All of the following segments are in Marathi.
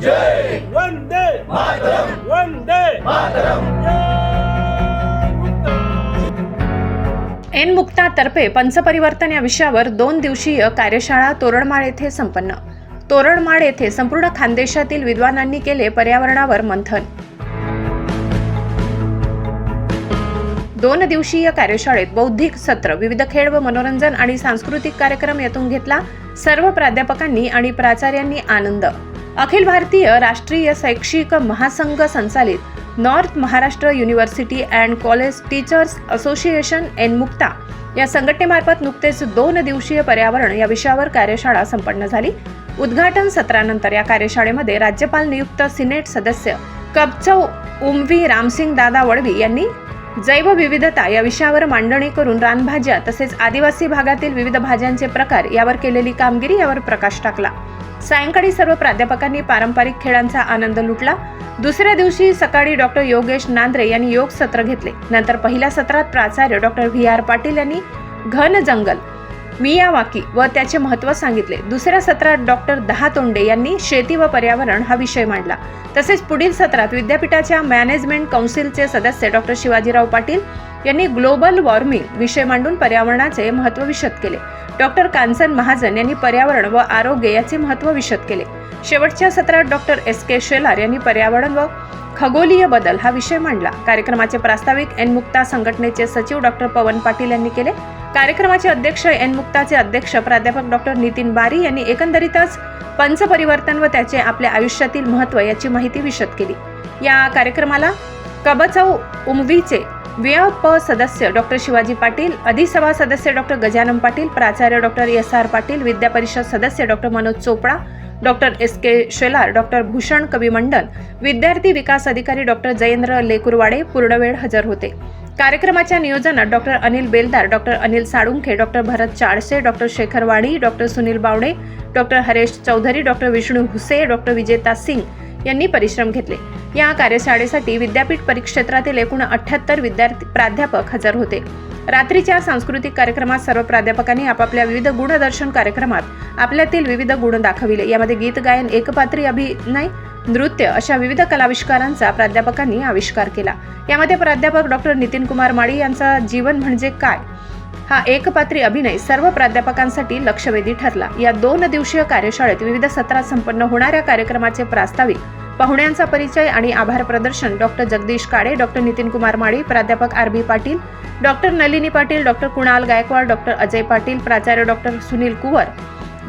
जय वंदे मातरम. वंदे मातरम. एन मुक्तातर्फे पंचपरिवर्तन या विषयावर दोन दिवसीय कार्यशाळा तोरणमाळ येथे संपन्न. तोरणमाळ येथे संपूर्ण खानदेशातील विद्वानांनी केले पर्यावरणावर मंथन. दोन दिवसीय कार्यशाळेत बौद्धिक सत्र विविध खेळ व मनोरंजन आणि सांस्कृतिक कार्यक्रम यातून घेतला सर्व प्राध्यापकांनी आणि प्राचार्यांनी आनंद. अखिल भारतीय राष्ट्रीय शैक्षिक महासंघ संचालित north Maharashtra university and college teachers association N Mukta. या संघटनेमार्फत नुकतेच दोन दिवसीय पर्यावरण या विषयावर कार्यशाळा संपन्न झाली. उद्घाटन सत्रानंतर या कार्यशाळेमध्ये राज्यपाल नियुक्त सिनेट सदस्य कबचौ उमवी रामसिंग दादा वडवी यांनी जैवविविधता या विषयावर मांडणी करून रानभाज्या तसेच आदिवासी भागातील विविध भाज्यांचे प्रकार यावर केलेली कामगिरी यावर प्रकाश टाकला. सायंकाळी सर्व प्राध्यापकांनी पारंपरिक खेळांचा आनंद लुटला. दुसऱ्या दिवशी सकाळी डॉक्टर योगेश नांद्रे यांनी योग सत्र घेतले. नंतर पहिल्या सत्रात प्राचार्य डॉक्टर व्ही. आर. पाटील यांनी घन जंगल मियावाकी व त्याचे महत्त्व सांगितले. दुसऱ्या सत्रात डॉक्टर दहा तोंडे यांनी शेती व पर्यावरण हा विषय मांडला. तसेच पुढील सत्रात विद्यापीठाच्या मॅनेजमेंट कौन्सिलचे सदस्य डॉक्टर शिवाजीराव पाटील यांनी ग्लोबल वॉर्मिंग विषय मांडून पर्यावरणाचे महत्त्व विशद केले. डॉक्टर कांचन महाजन यांनी पर्यावरण व आरोग्य याचे महत्त्व विशद केले. शेवटच्या सत्रात डॉक्टर एस के शेलार यांनी पर्यावरण व खगोलीय बदल हा विषय मांडला. कार्यक्रमाचे प्रास्ताविक एन मुक्ता संघटनेचे सचिव डॉक्टर पवन पाटील यांनी केले. कार्यक्रमाचे अध्यक्ष एन मुक्ताचे अध्यक्ष प्राध्यापक डॉक्टर नितीन बारी यांनी एकंदरीतच पंचपरिवर्तन व त्याचे आपल्या आयुष्यातील महत्त्व याची माहिती विशद केली. या कार्यक्रमाला कबचाऊ उमवीचे व्यप सदस्य डॉक्टर शिवाजी पाटील अधिसभा सदस्य डॉक्टर गजानन पाटील प्राचार्य डॉक्टर एस आर पाटील विद्यापरिषद सदस्य doctor Manoj Chopda doctor S K Shelar doctor Bhushan Kavi मंडल विद्यार्थी विकास अधिकारी डॉक्टर जयेंद्र लेकुरवाडे पूर्णवेळ हजर होते. कार्यक्रमाच्या नियोजनात doctor Anil Beldar doctor Anil Salunkhe doctor Bharat Chalse doctor Shekhar Wadi doctor Sunil Bawde doctor Haresh Chaudhari doctor Vishnu Huse doctor Vijeta Singh यांनी परिश्रम घेतले. या कार्यशाळेसाठी विद्यापीठ परिक्षेत्रातील एकूण अठ्ठ्याहत्तर विद्यार्थी प्राध्यापक हजर होते. रात्रीच्या सांस्कृतिक कार्यक्रमात सर्व प्राध्यापकांनी आपापल्या विविध गुणदर्शन कार्यक्रमात आपल्यातील विविध गुण दाखविले. यामध्ये गीत गायन एकपात्री अभिनय नृत्य अशा विविध कलाविष्कारांचा प्राध्यापकांनी आविष्कार केला. यामध्ये प्राध्यापक डॉक्टर नितीन कुमार माळी यांचा जीवन म्हणजे काय? हा एकपात्री अभिनय सर्व प्राध्यापकांसाठी लक्षवेधी ठरला. या दोन दिवसीय कार्यशाळेत विविध सत्रात संपन्न होणाऱ्या कार्यक्रमाचे प्रास्ताविक पाहुण्यांचा परिचय आणि आभार प्रदर्शन डॉक्टर जगदीश काळे डॉक्टर नितीन कुमार माळी प्राध्यापक R B Patil doctor Nalini Patil doctor Kunal Gaikwad doctor Ajay Patil प्राचार्य doctor Sunil Kuwar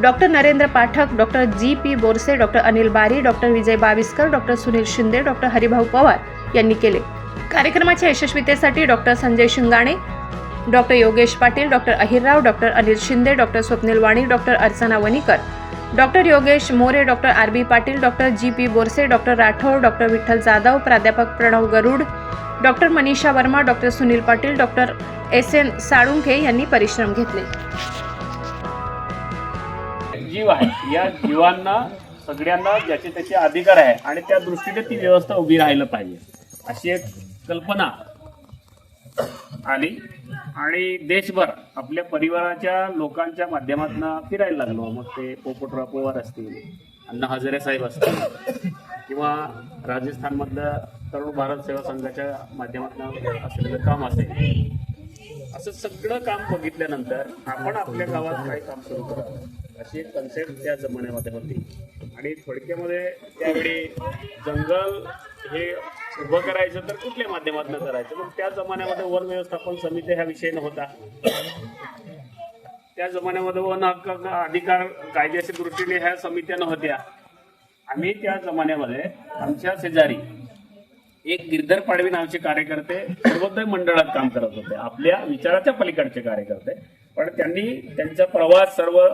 doctor Narendra Pathak doctor G P Borse doctor Anil Bari doctor Vijay Baviskar doctor Sunil Shinde doctor Haribhau Pawar यांनी केले. कार्यक्रमाच्या यशस्वीतेसाठी doctor Sanjay Shingane doctor Yogesh Patil doctor Ahirrao doctor Anil Shinde doctor Swapnil Wani doctor Archana Wanikar doctor Yogesh More doctor R B Patil doctor G P Borse doctor Rathod doctor Vitthal Jadhav प्राध्यापक Pranav Garud doctor Manisha Verma doctor Sunil Patil doctor S N Salunkhe यांनी परिश्रम घेतले. जीव आहे. या जीवांना सगळ्यांना ज्याचे त्याचे अधिकार आहे आणि त्या दृष्टीने ती व्यवस्था उभी राहायला पाहिजे. अशी एक कल्पना. आली आणि देशभर आपल्या परिवाराच्या लोकांच्या माध्यमातून फिरायला लागलो. मग ते पोपटराव पवार असतील अण्णा हजारे साहेब असतील किंवा राजस्थानमधलं तरुण भारत सेवा संघाच्या माध्यमातून असलेलं काम असेल. असं सगळं काम बघितल्यानंतर आपण आपल्या गावात काही काम सुरू करू अशी एक कन्सेप्ट त्या जमान्यामध्ये होती. आणि थोडक्यामध्ये त्यावेळी जंगल हे उभं करायचं तर कुठल्या माध्यमातून करायचं? मग त्या जमान्यामध्ये वन व्यवस्थापन समिती ह्या विषय नव्हता. त्या जमान्यामध्ये वन हक्क अधिकार कायद्याच्या दृष्टीने ह्या समित्या नव्हत्या. आम्ही त्या जमान्यामध्ये आमच्या शेजारी एक गिरधर पाडवी नावचे कार्यकर्ते सर्वोदय मंडळात काम करत होते. आपल्या विचाराच्या पलीकडचे कार्यकर्ते. पण त्यांनी त्यांचा प्रवास सर्व